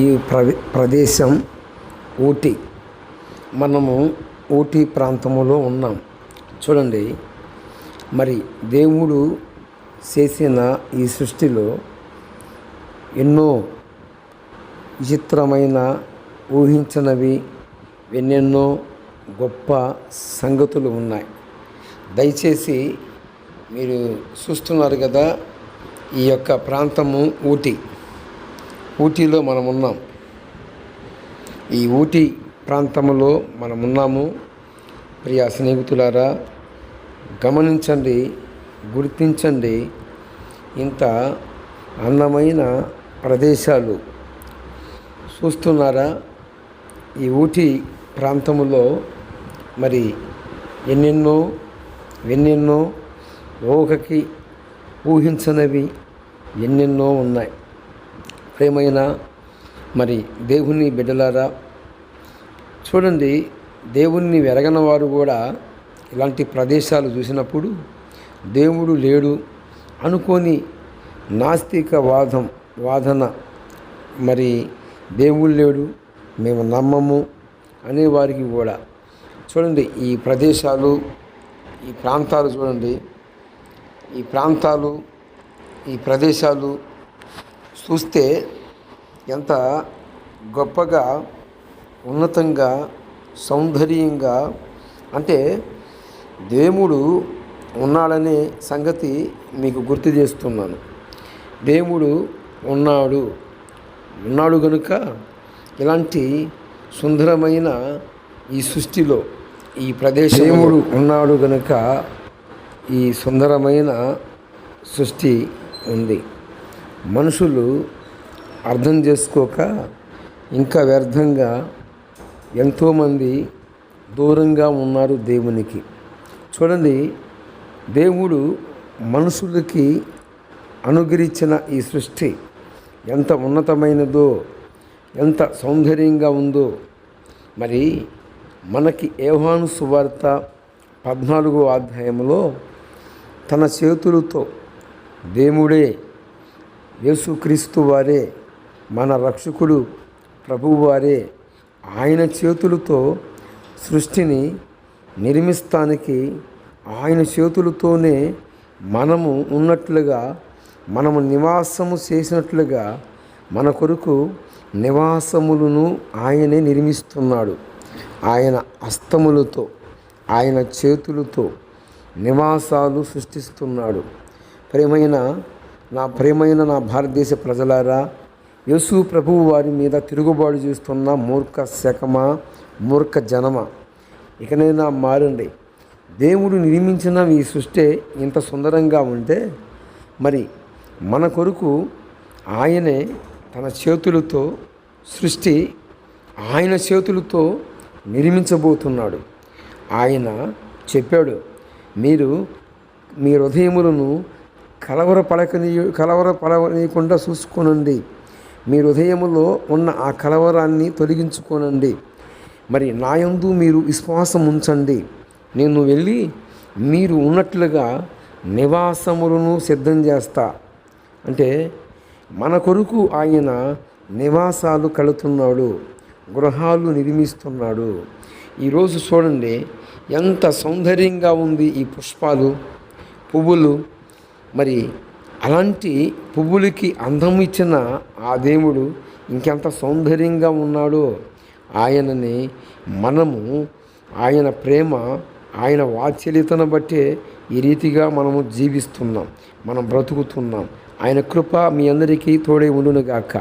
ఈ ప్రదేశం ఊటీ. మనము ఊటీ ప్రాంతంలో ఉన్నాం. చూడండి మరి దేవుడు చేసిన ఈ సృష్టిలో ఎన్నో విచిత్రమైన ఊహించినవి ఎన్నెన్నో గొప్ప సంగతులు ఉన్నాయి. దయచేసి మీరు చూస్తున్నారు కదా ఈ యొక్క ప్రాంతము ఊటీ. ఊటీలో మనం ఉన్నాం ఈ ఊటీ ప్రాంతంలో మనం ఉన్నాము ప్రియ స్నేహితులారా గమనించండి గుర్తించండి ఇంత అందమైన ప్రదేశాలు. చూస్తున్నారా ఈ ఊటీ ప్రాంతంలో మరి ఎన్నెన్నో ఎన్నెన్నో ఊహకి ఊహించనివి ఎన్నెన్నో ఉన్నాయి. ప్రేమైన మరి దేవుని బిడ్డలారా చూడండి దేవుణ్ణి వెరగని వారు కూడా ఇలాంటి ప్రదేశాలు చూసినప్పుడు దేవుడు లేడు అనుకొని నాస్తిక వాదం వాదన మరి దేవుడు లేడు మేము నమ్మము అనేవారికి కూడా. చూడండి ఈ ప్రదేశాలు ఈ ప్రాంతాలు చూడండి ఈ ప్రాంతాలు ఈ ప్రదేశాలు చూస్తే ఎంత గొప్పగా ఉన్నతంగా సౌందర్యంగా అంటే దేవుడు ఉన్నాడనే సంగతి మీకు గుర్తు చేస్తున్నాను. దేవుడు ఉన్నాడు. ఉన్నాడు కనుక ఇలాంటి సుందరమైన ఈ సృష్టిలో ఈ ప్రదేశం దేవుడు ఉన్నాడు కనుక ఈ సుందరమైన సృష్టి ఉంది. మనుషులు అర్థం చేసుకోక ఇంకా వ్యర్థంగా ఎంతోమంది దూరంగా ఉన్నారు దేవునికి. చూడండి దేవుడు మనుషులకి అనుగ్రహించిన ఈ సృష్టి ఎంత ఉన్నతమైనదో ఎంత సౌందర్యంగా ఉందో. మరి మనకి ఏహాను సువార్త పద్నాలుగో అధ్యాయంలో తన చేతులతో దేవుడే యేసుక్రీస్తు వారే మన రక్షకుడు ప్రభువారే ఆయన చేతులతో సృష్టిని నిర్మిస్తానికి ఆయన చేతులతోనే మనము ఉన్నట్లుగా మనము నివాసము చేసినట్లుగా మన కొరకు నివాసములను ఆయనే నిర్మిస్తున్నాడు. ఆయన హస్తములతో ఆయన చేతులతో నివాసాలు సృష్టిస్తున్నాడు. ప్రేమైన నా ప్రేమైన నా భారతదేశ ప్రజలారా యేసు ప్రభువు వారి మీద తిరుగుబాటు చేస్తున్న మూర్ఖ శకమా మూర్ఖ జనమ? ఇకనైనా మారండి. దేవుడు నిర్మించిన ఈ సృష్టి ఇంత సుందరంగా ఉంటే మరి మన కొరకు ఆయనే తన చేతులతో సృష్టి ఆయన చేతులతో నిర్మించబోతున్నాడు. ఆయన చెప్పాడు మీరు మీ హృదయములను కలవర పలకని కలవర పలవనీయకుండా చూసుకోనండి. మీ హృదయములో ఉన్న ఆ కలవరాన్ని తొలగించుకోనండి. మరి నాయందు మీరు విశ్వాసం ఉంచండి. నేను వెళ్ళి మీరు ఉన్నట్లుగా నివాసములను సిద్ధం చేస్తా. అంటే మన కొరకు ఆయన నివాసాలు కడుతున్నాడు గృహాలు నిర్మిస్తున్నాడు. ఈరోజు చూడండి ఎంత సౌందర్యంగా ఉంది ఈ పుష్పాలు పువ్వులు. మరి అలాంటి పువ్వులకి అందం ఇచ్చిన ఆ దేవుడు ఇంకెంత సౌందర్యంగా ఉన్నాడో ఆయనని మనము ఆయన ప్రేమ ఆయన వాత్సల్యతను బట్టే ఈ రీతిగా మనము జీవిస్తున్నాం మనం బ్రతుకుతున్నాం. ఆయన కృప మీ అందరికీ తోడే ఉండునుగాక.